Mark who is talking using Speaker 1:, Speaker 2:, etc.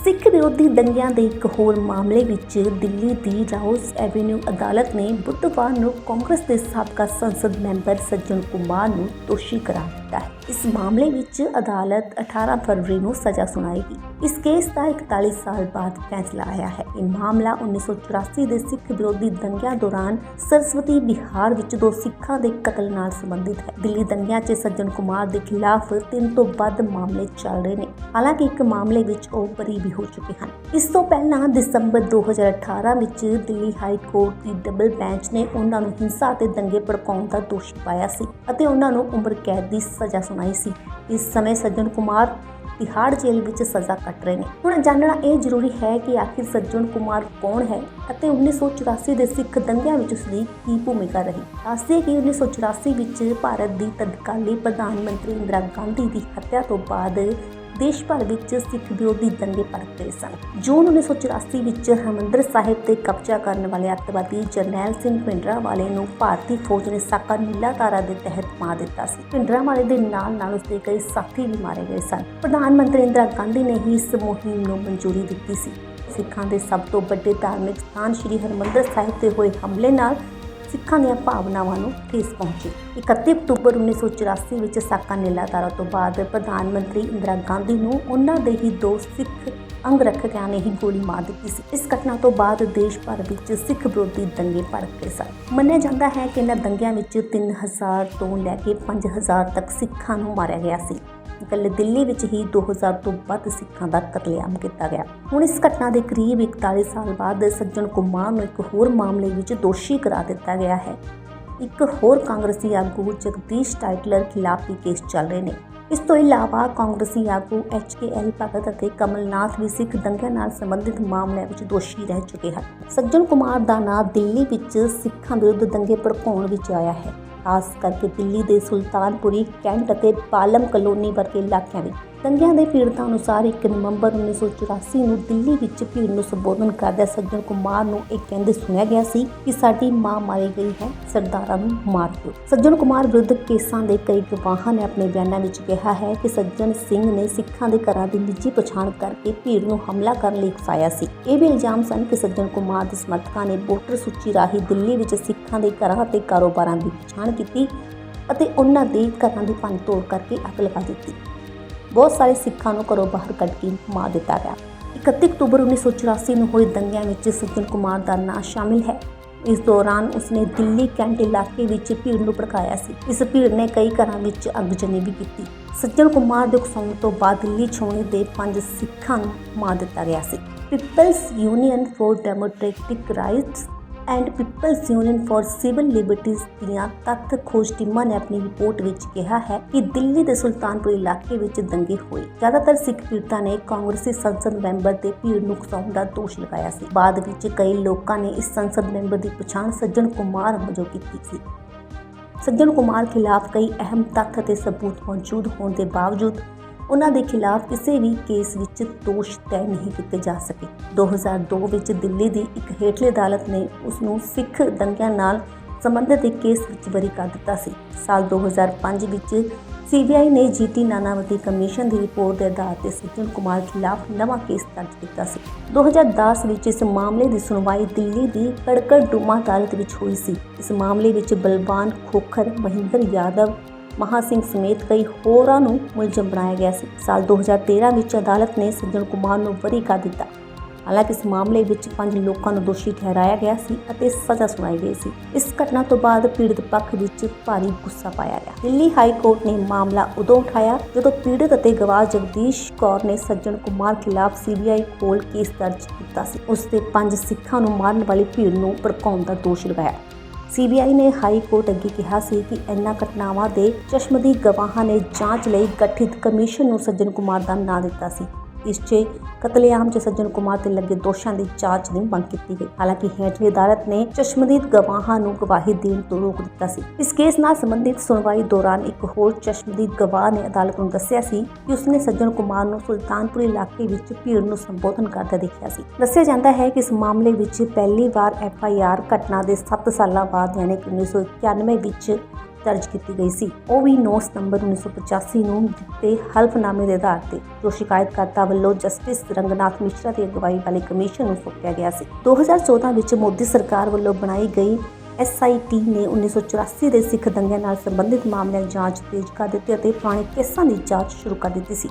Speaker 1: ਸਿੱਖ ਵਿਰੋਧੀ ਦੰਗਿਆਂ ਦੇ ਇੱਕ ਹੋਰ ਮਾਮਲੇ ਵਿੱਚ ਦਿੱਲੀ ਦੀ ਰਾਉਸ ਐਵੇਨਿਊ ਅਦਾਲਤ ਨੇ ਬੁੱਧਵਾਰ ਨੂੰ ਕਾਂਗਰਸ ਦੇ ਸਾਬਕਾ ਸੰਸਦ ਮੈਂਬਰ ਸੱਜਣ ਕੁਮਾਰ ਨੂੰ ਦੋਸ਼ੀ ਕਰਾਰ ਦਿੱਤਾ ਹੈ। ਇਸ ਮਾਮਲੇ ਵਿੱਚ ਅਦਾਲਤ 18 ਫਰਵਰੀ ਨੂੰ ਸਜ਼ਾ ਸੁਣਾਏਗੀ। ਇਸ ਕੇਸ ਦਾ 41 ਸਾਲ ਬਾਅਦ ਫੈਸਲਾ ਆਇਆ ਹੈ। ਇਹ ਮਾਮਲਾ 1984 ਦੇ ਸਿੱਖ ਵਿਰੋਧੀ ਦੰਗਿਆਂ ਦੌਰਾਨ ਸਰਸਵਤੀ ਬਿਹਾਰ ਵਿੱਚ ਦੋ ਸਿੱਖਾਂ ਦੇ ਕਤਲ ਨਾਲ ਸੰਬੰਧਿਤ ਹੈ। ਦਿੱਲੀ ਦੰਗਿਆਂ 'ਚ ਸੱਜਣ ਕੁਮਾਰ ਦੇ ਖਿਲਾਫ ਤਿੰਨ ਤੋਂ ਵੱਧ ਮਾਮਲੇ ਚੱਲ ਰਹੇ ਨੇ। ਹਾਲਾਂਕਿ ਇੱਕ ਮਾਮਲੇ ਵਿੱਚ ਉਹ ਬਰੀ ਵੀ ਹੋ ਚੁੱਕੇ ਹਨ। ਇਸ ਤੋਂ ਪਹਿਲਾਂ ਦਸੰਬਰ 2018 ਵਿੱਚ ਦਿੱਲੀ ਹਾਈ ਕੋਰਟ ਦੀ ਡਬਲ ਬੈਂਚ ਨੇ ਉਹਨਾਂ ਨੂੰ ਹਿੰਸਾ ਅਤੇ ਦੰਗੇ ਭੜਕਾਉਣ ਦਾ ਦੋਸ਼ ਪਾਇਆ ਸੀ ਅਤੇ ਉਹਨਾਂ ਨੂੰ ਉਮਰ ਕੈਦ ਦੀ ਸਜ਼ਾ ਸੁਣਾਈ ਸੀ। ਇਸ ਸਮੇਂ ਸੱਜਣ ਕੁਮਾਰ ਤਿਹਾੜ ਜੇਲ੍ਹ ਵਿੱਚ ਸਜ਼ਾ ਕੱਟ ਰਹੇ ਨੇ। ਹੁਣ ਜਾਣਨਾ ਇਹ ਜ਼ਰੂਰੀ ਹੈ ਕਿ ਆਖਿਰ ਸੱਜਣ ਕੁਮਾਰ ਕੌਣ ਹੈ ਅਤੇ 1984 ਦੇ ਸਿੱਖ ਦੰਗਿਆਂ ਵਿੱਚ ਉਸ ਦੀ ਕੀ ਭੂਮਿਕਾ ਰਹੀ? ਦੱਸਦੇ ਕਿ 1984 ਵਿੱਚ ਭਾਰਤ ਦੀ ਤਤਕਾਲੀ ਪ੍ਰਧਾਨ ਮੰਤਰੀ ਇੰਦਰਾ ਗਾਂਧੀ ਦੀ ਹੱਤਿਆ ਤੋਂ ਬਾਅਦ ਦੇਸ਼ ਭਰ ਵਿੱਚ ਸਿੱਖ ਵਿਰੋਧੀ ਦੰਗੇ ਭੜਕ ਗਏ ਸਨ। ਜੂਨ 1984 ਵਿੱਚ ਹਰਿਮੰਦਰ ਸਾਹਿਬ ਤੇ ਕਬਜ਼ਾ ਕਰਨ ਵਾਲੇ ਅੱਤਵਾਦੀ ਜਰਨੈਲ ਸਿੰਘ ਭਿੰਡਰਾਵਾਲੇ ਨੂੰ ਭਾਰਤੀ ਫੌਜ ਨੇ ਸਾਕਾ ਨੀਲਾ ਤਾਰਾ ਦੇ ਤਹਿਤ ਮਾਰ ਦਿੱਤਾ ਸੀ। ਭਿੰਡਰਾਵਾਲੇ ਦੇ ਨਾਲ ਨਾਲ ਉਸਦੇ ਕਈ ਸਾਥੀ ਵੀ ਮਾਰੇ ਗਏ ਸਨ। ਪ੍ਰਧਾਨ ਮੰਤਰੀ ਇੰਦਰਾ ਗਾਂਧੀ ਨੇ ਹੀ ਇਸ ਮੁਹਿੰਮ ਨੂੰ ਮਨਜ਼ੂਰੀ ਦਿੱਤੀ ਸੀ। ਸਿੱਖਾਂ ਦੇ ਸਭ ਤੋਂ ਵੱਡੇ ਧਾਰਮਿਕ ਸਥਾਨ ਸ੍ਰੀ ਹਰਿਮੰਦਰ ਸਾਹਿਬ ਤੇ ਹੋਏ ਹਮਲੇ ਨਾਲ ਸਿੱਖਾਂ ਦੀਆਂ ਭਾਵਨਾਵਾਂ ਨੂੰ ਠੇਸ ਪਹੁੰਚੀ। 31 ਅਕਤੂਬਰ 1984 ਵਿੱਚ ਸਾਕਾ ਨੀਲਾ ਤਾਰਾ ਤੋਂ ਬਾਅਦ ਪ੍ਰਧਾਨ ਮੰਤਰੀ ਇੰਦਰਾ ਗਾਂਧੀ ਨੂੰ ਉਹਨਾਂ ਦੇ ਹੀ ਦੋ ਸਿੱਖ ਅੰਗ ਰੱਖਿਆਂ ਨੇ ਹੀ ਗੋਲੀ ਮਾਰ ਦਿੱਤੀ ਸੀ। ਇਸ ਘਟਨਾ ਤੋਂ ਬਾਅਦ ਦੇਸ਼ ਭਰ ਵਿੱਚ ਸਿੱਖ ਵਿਰੋਧੀ ਦੰਗੇ ਭੜਕ ਗਏ ਸਨ। ਮੰਨਿਆ ਜਾਂਦਾ ਹੈ ਕਿ ਇਹਨਾਂ ਦੰਗਿਆਂ ਵਿੱਚ 3000 ਤੋਂ ਲੈ ਕੇ 5000 ਤੱਕ ਸਿੱਖਾਂ ਨੂੰ ਮਾਰਿਆ ਗਿਆ ਸੀ। ਇਕੱਲੇ ਦਿੱਲੀ ਵਿੱਚ ਹੀ 2000 ਤੋਂ ਵੱਧ ਸਿੱਖਾਂ ਦਾ ਕਤਲੇਆਮ ਕੀਤਾ ਗਿਆ। ਹੁਣ ਇਸ ਘਟਨਾ ਦੇ ਕਰੀਬ 41 ਸਾਲ ਬਾਅਦ ਸੱਜਣ ਕੁਮਾਰ ਨੂੰ ਇੱਕ ਹੋਰ ਮਾਮਲੇ ਵਿੱਚ ਦੋਸ਼ੀ ਕਰਾ ਦਿੱਤਾ ਗਿਆ ਹੈ। ਇੱਕ ਹੋਰ ਕਾਂਗਰਸੀ ਆਗੂ ਜਗਦੀਸ਼ ਟਾਈਟਲਰ ਖਿਲਾਫ ਵੀ ਕੇਸ ਚੱਲ ਰਹੇ ਨੇ। ਇਸ ਤੋਂ ਇਲਾਵਾ ਕਾਂਗਰਸੀ ਆਗੂ ਐਚ ਕੇ ਐਲ ਭਗਤ ਅਤੇ ਕਮਲਨਾਥ ਵੀ ਸਿੱਖ ਦੰਗਿਆਂ ਨਾਲ ਸੰਬੰਧਿਤ ਮਾਮਲਿਆਂ ਵਿੱਚ ਦੋਸ਼ੀ ਰਹਿ ਚੁੱਕੇ ਹਨ। ਸੱਜਣ ਕੁਮਾਰ ਦਾ ਨਾਂ ਦਿੱਲੀ ਵਿੱਚ ਸਿੱਖਾਂ ਵਿਰੁੱਧ ਦੰਗੇ ਭੜਕਾਉਣ ਵਿੱਚ ਆਇਆ ਹੈ। ਖਾਸ ਕਰਕੇ ਦਿੱਲੀ ਦੇ ਸੁਲਤਾਨਪੁਰੀ ਕੈਂਟ ਅਤੇ ਪਾਲਮ ਕਲੋਨੀ ਵਰਗੇ ਇਲਾਕਿਆਂ ਵਿੱਚ। ਦੰਗਿਆਂ ਦੇ ਪੀੜਤਾਂ ਅਨੁਸਾਰ 1 ਨਵੰਬਰ 1984 ਨੂੰ ਦਿੱਲੀ ਵਿੱਚ ਭੀੜ ਨੂੰ ਸੰਬੋਧਨ ਕਰਦਿਆਂ ਸੱਜਣ ਕੁਮਾਰ ਨੂੰ ਇਹ ਕਹਿੰਦੇ ਸੁਣਿਆ ਗਿਆ ਸੀ ਕਿ ਸਾਡੀ ਮਾਂ ਮਾਰੀ ਗਈ ਹੈ, ਸਰਦਾਰਾਂ ਨੂੰ ਮਾਰ ਦਿਓ। ਸੱਜਣ ਕੁਮਾਰ ਵਿਰੁੱਧ ਕੇਸਾਂ ਦੇ ਕਈ ਗਵਾਹਾਂ ਨੇ ਆਪਣੇ ਬਿਆਨਾਂ ਵਿੱਚ ਕਿਹਾ ਹੈ ਕਿ ਸੱਜਣ ਸਿੰਘ ਨੇ ਸਿੱਖਾਂ ਦੇ ਘਰਾਂ ਦੀ ਨਿੱਜੀ ਪਛਾਣ ਕਰਕੇ ਭੀੜ ਨੂੰ ਹਮਲਾ ਕਰਨ ਲਈ ਉਕਸਾਇਆ ਸੀ। ਇਹ ਵੀ ਇਲਜ਼ਾਮ ਸਨ ਕਿ ਸੱਜਣ ਕੁਮਾਰ ਦੇ ਸਮਰਥਕਾਂ ਨੇ ਵੋਟਰ ਸੂਚੀ ਰਾਹੀਂ ਦਿੱਲੀ ਵਿੱਚ ਸਿੱਖਾਂ ਦੇ ਘਰਾਂ ਅਤੇ ਕਾਰੋਬਾਰਾਂ ਦੀ ਪਛਾਣ ਕੀਤੀ ਅਤੇ ਉਹਨਾਂ ਦੇ ਘਰਾਂ ਦੀ ਭੰਨਤੋੜ ਕਰਕੇ ਅੱਗ ਲਗਾ ਦਿੱਤੀ। ਬਹੁਤ ਸਾਰੇ ਸਿੱਖਾਂ ਨੂੰ ਘਰੋਂ ਬਾਹਰ ਕੱਢ ਕੇ ਮਾਰ ਦਿੱਤਾ ਗਿਆ। 31 ਅਕਤੂਬਰ 1984 ਨੂੰ ਹੋਏ ਦੰਗਿਆਂ ਵਿੱਚ ਸੱਜਣ ਕੁਮਾਰ ਦਾ ਨਾਂ ਸ਼ਾਮਿਲ ਹੈ। ਇਸ ਦੌਰਾਨ ਉਸਨੇ ਦਿੱਲੀ ਕੈਂਟ ਇਲਾਕੇ ਵਿੱਚ ਭੀੜ ਨੂੰ ਭੜਕਾਇਆ ਸੀ। ਇਸ ਭੀੜ ਨੇ ਕਈ ਘਰਾਂ ਵਿੱਚ ਅੱਗਜਨੀ ਵੀ ਕੀਤੀ। ਸੱਜਣ ਕੁਮਾਰ ਦੇ ਉਕਸਾਉਣ ਤੋਂ ਬਾਅਦ ਦਿੱਲੀ ਛਾਉਣੀ ਦੇ ਪੰਜ ਸਿੱਖਾਂ ਨੂੰ ਮਾਰ ਦਿੱਤਾ ਗਿਆ ਸੀ। People's union for democratic rights and people's union for civil liberties ਦੀਆਂ ਤੱਥ ਖੋਜ ਟੀਮਾਂ ਨੇ ਆਪਣੀ ਰਿਪੋਰਟ ਵਿੱਚ ਕਿਹਾ ਹੈ ਕਿ ਦਿੱਲੀ ਦੇ ਸੁਲਤਾਨਪੁਰ ਇਲਾਕੇ ਵਿੱਚ ਦੰਗੇ ਹੋਏ। ਜ਼ਿਆਦਾਤਰ ਸਿੱਖ ਪੀੜਤਾਂ ਨੇ ਕਾਂਗਰਸੀ ਸੰਸਦ ਮੈਂਬਰ ਤੇ ਭੀੜ ਨੂੰ ਉਕਸਾਉਣ ਦਾ ਦੋਸ਼ ਲਗਾਇਆ ਸੀ। ਬਾਅਦ ਵਿੱਚ ਕਈ ਲੋਕਾਂ ਨੇ ਇਸ ਸੰਸਦ ਮੈਂਬਰ ਦੀ ਪਛਾਣ ਸੱਜਣ ਕੁਮਾਰ ਵਜੋਂ ਕੀਤੀ ਸੀ। ਸੱਜਣ ਕੁਮਾਰ ਖਿਲਾਫ ਕਈ ਅਹਿਮ ਤੱਥ ਅਤੇ ਸਬੂਤ ਮੌਜੂਦ ਹੋਣ ਦੇ ਬਾਵਜੂਦ ਉਹਨਾਂ ਦੇ ਖਿਲਾਫ ਕਿਸੇ ਵੀ ਕੇਸ ਵਿੱਚ ਦੋਸ਼ ਤੈਅ ਨਹੀਂ ਕੀਤੇ ਜਾ ਸਕੇ। 2002 ਵਿੱਚ ਦਿੱਲੀ ਦੀ ਇੱਕ ਹੇਠਲੀ ਅਦਾਲਤ ਨੇ ਉਸ ਨੂੰ ਸਿੱਖ ਦੰਗਿਆਂ ਨਾਲ ਸੰਬੰਧਿਤ ਇੱਕ ਕੇਸ ਵਿੱਚ ਬਰੀ ਕਰ ਦਿੱਤਾ ਸੀ। ਸਾਲ 2005 ਵਿੱਚ ਸੀਬੀਆਈ ਨੇ ਜੀਟੀ ਨਾਨਾਵਤੀ ਕਮਿਸ਼ਨ ਦੀ ਰਿਪੋਰਟ ਦੇ ਆਧਾਰ ਤੇ ਸੱਜਣ ਕੁਮਾਰ ਖਿਲਾਫ ਨਵਾਂ ਕੇਸ ਦਰਜ ਕੀਤਾ ਸੀ। 2010 ਵਿੱਚ ਇਸ ਮਾਮਲੇ ਦੀ ਸੁਣਵਾਈ ਦਿੱਲੀ ਦੀ ਕੜਕੜ ਡੂਮਾ ਅਦਾਲਤ ਵਿੱਚ ਹੋਈ ਸੀ। ਇਸ ਮਾਮਲੇ ਵਿੱਚ ਬਲਵਾਨ ਖੋਖਰ ਮਹਿੰਦਰ ਯਾਦਵ ਮਹਾ ਸਿੰਘ ਸਮੇਤ ਕਈ ਹੋਰਾਂ ਨੂੰ ਮੁਲਜ਼ਮ ਬਣਾਇਆ ਗਿਆ ਸੀ। ਸਾਲ 2013 ਵਿੱਚ ਅਦਾਲਤ ਨੇ ਸੱਜਣ ਕੁਮਾਰ ਨੂੰ ਬਰੀ ਕਰ ਦਿੱਤਾ। ਹਾਲਾਂਕਿ ਇਸ ਮਾਮਲੇ ਵਿੱਚ ਪੰਜ ਲੋਕਾਂ ਨੂੰ ਦੋਸ਼ੀ ਠਹਿਰਾਇਆ ਗਿਆ ਸੀ ਅਤੇ ਸਜ਼ਾ ਸੁਣਾਈ ਗਈ ਸੀ। ਇਸ ਘਟਨਾ ਤੋਂ ਬਾਅਦ ਪੀੜਤ ਪੱਖ ਵਿੱਚ ਭਾਰੀ ਗੁੱਸਾ ਪਾਇਆ ਗਿਆ। ਦਿੱਲੀ ਹਾਈ ਕੋਰਟ ਨੇ ਮਾਮਲਾ ਉਦੋਂ ਉਠਾਇਆ ਜਦੋਂ ਪੀੜਤ ਅਤੇ ਗਵਾਹ ਜਗਦੀਸ਼ ਕੌਰ ਨੇ ਸੱਜਣ ਕੁਮਾਰ ਖਿਲਾਫ ਸੀਬੀਆਈ ਕੋਲ ਕੇਸ ਦਰਜ ਕੀਤਾ ਸੀ। ਉਸ ਦੇ ਪੰਜ ਸਿੱਖਾਂ ਨੂੰ ਮਾਰਨ ਵਾਲੀ ਭੀੜ ਨੂੰ ਭੜਕਾਉਣ ਦਾ ਦੋਸ਼ ਲਗਾਇਆ। ਸੀਬੀਆਈ ਨੇ ਹਾਈ ਕੋਰਟ ਅੱਗੇ ਕਿਹਾ ਸੀ ਕਿ ਇਨ੍ਹਾਂ ਘਟਨਾਵਾਂ ਦੇ ਚਸ਼ਮਦੀ ਗਵਾਹਾਂ ਨੇ ਜਾਂਚ ਲਈ ਗਠਿਤ ਕਮਿਸ਼ਨ ਨੂੰ ਸੱਜਣ ਕੁਮਾਰ ਦਾ ਨਾਂ ਦਿੱਤਾ ਸੀ। ਇਸ 'ਚ ਕਤਲੇਆਮ 'ਚ ਸੱਜਣ ਕੁਮਾਰ ਤੇ ਲੱਗੇ ਦੋਸ਼ਾਂ ਦੀ ਜਾਂਚ ਦੀ ਮੰਗ ਕੀਤੀ ਗਈ। ਹਾਲਾਂਕਿ ਹੇਠਲੀ ਅਦਾਲਤ ਨੇ ਚਸ਼ਮਦੀਦ ਗਵਾਹਾਂ ਨੂੰ ਗਵਾਹੀ ਦੇਣ ਤੋਂ ਰੋਕ ਦਿੱਤਾ ਸੀ। ਇਸ ਕੇਸ ਨਾਲ ਸੰਬੰਧਿਤ ਸੁਣਵਾਈ ਦੌਰਾਨ ਇੱਕ ਹੋਰ ਚਸ਼ਮਦੀਦ ਗਵਾਹ ਨੇ ਅਦਾਲਤ ਨੂੰ ਦੱਸਿਆ ਸੀ ਕਿ ਉਸਨੇ ਸੱਜਣ ਕੁਮਾਰ ਨੂੰ ਸੁਲਤਾਨਪੁਰ ਇਲਾਕੇ ਵਿੱਚ ਭੀੜ ਨੂੰ ਸੰਬੋਧਨ ਕਰਦਾ ਦੇਖਿਆ ਸੀ। ਦੱਸਿਆ ਜਾਂਦਾ ਹੈ ਕਿ ਇਸ ਮਾਮਲੇ ਵਿੱਚ ਪਹਿਲੀ ਵਾਰ ਐਫ ਆਈ ਆਰ ਘਟਨਾ ਦੇ 7 ਸਾਲਾਂ ਬਾਅਦ, ਯਾਨੀ ਕਿ 1991 ਵਿੱਚ ਦਰਜ ਕੀਤੀ ਗਈ ਸੀ। ਉਹ ਵੀ 9 ਸਤੰਬਰ 1985 ਨੂੰ ਦਿੱਤੇ ਹਲਫਨਾਮੇ ਦੇ ਆਧਾਰ ਤੇ। ਜੋ ਸ਼ਿਕਾਇਤਕਰਤਾ ਵੱਲੋਂ ਜਸਟਿਸ ਰੰਗਨਾਥ ਮਿਸ਼ਰਾ ਦੀ ਅਗਵਾਈ ਵਾਲੇ ਕਮਿਸ਼ਨ ਨੂੰ ਸੌਂਪਿਆ ਗਿਆ ਸੀ। 2014 ਵਿੱਚ ਮੋਦੀ ਸਰਕਾਰ ਵੱਲੋਂ ਬਣਾਈ ਗਈ ਐਸਆਈਟੀ ਨੇ 1984 ਦੇ ਸਿੱਖ ਦੰਗਿਆਂ ਨਾਲ ਸੰਬੰਧਿਤ ਮਾਮਲਿਆਂ ਦੀ ਜਾਂਚ ਤੇਜ਼ ਕਰ ਦਿੱਤੀ ਅਤੇ ਪੁਰਾਣੇ ਕੇਸਾਂ ਦੀ ਜਾਂਚ ਸ਼ੁਰੂ ਕਰ ਦਿੱਤੀ ਸੀ।